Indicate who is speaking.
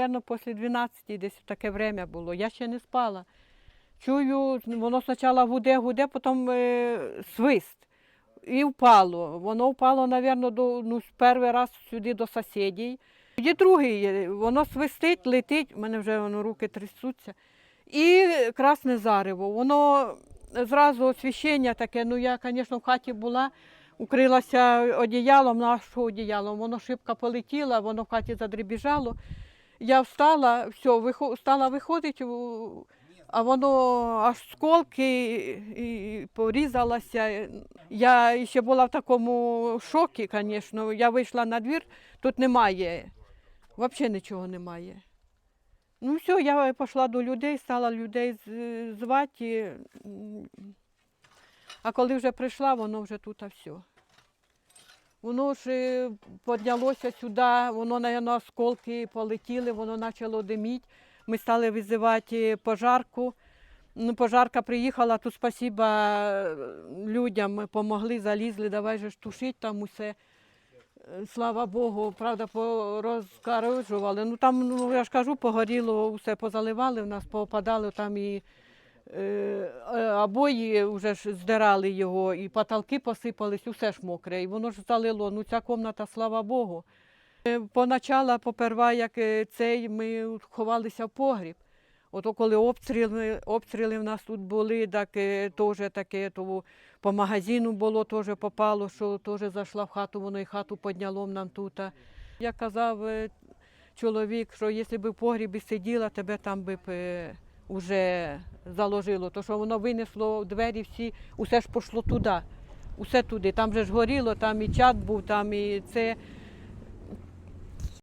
Speaker 1: Наверно, після 12 десь таке время було. Я ще не спала. Чую, воно спочатку гуде, гуде, потім е, свист. І впало. Воно впало, мабуть, ну, перший раз сюди до сусідів. Тоді другий, воно свистить, летить, у мене вже воно руки трясуться. І красне зарево. Воно зразу освіщення таке, ну я, звісно, в хаті була, укрилася одіялом, на що одіялом, воно шибко полетіло, воно в хаті задребіжало. Я встала, все, вихо- стала виходити, а воно аж сколки і порізалося. Я ще була в такому шокі, звісно. Я вийшла на двір, тут немає, взагалі нічого немає. Ну все, я пішла до людей, стала людей звати. А коли вже прийшла, воно вже тут а все. Воно ж е, піднялося сюди, воно, мабуть, осколки полетіли, воно почало диміти. Ми стали визивати пожарку. Ну, пожарка приїхала, тут спасіба е, людям допомогли, залізли, давай же ж тушити там усе. Е, Слава Богу, правда, порозкарожували. Ну там, ну я ж кажу, погоріло, все позаливали, в нас попадали там і е, е, обої вже ж здирали його, і потолки посипались, усе ж мокре. І воно ж залило. Ну ця кімната, слава Богу. Е, Поначала, поперва, як е, цей, ми ховалися в погріб. Ото коли обстріли, обстріли в нас тут були, так е, теж таке, то по магазину було, теж попало, що теж зайшла в хату, воно і хату підняло нам тут. Як казав е, чоловік, що якщо б в погрібі сиділа, тебе там би б е, вже заложило, то що воно винесло двері всі, усе ж пішло туди. Усе туди. Там же ж горіло, там і чат був, там і це.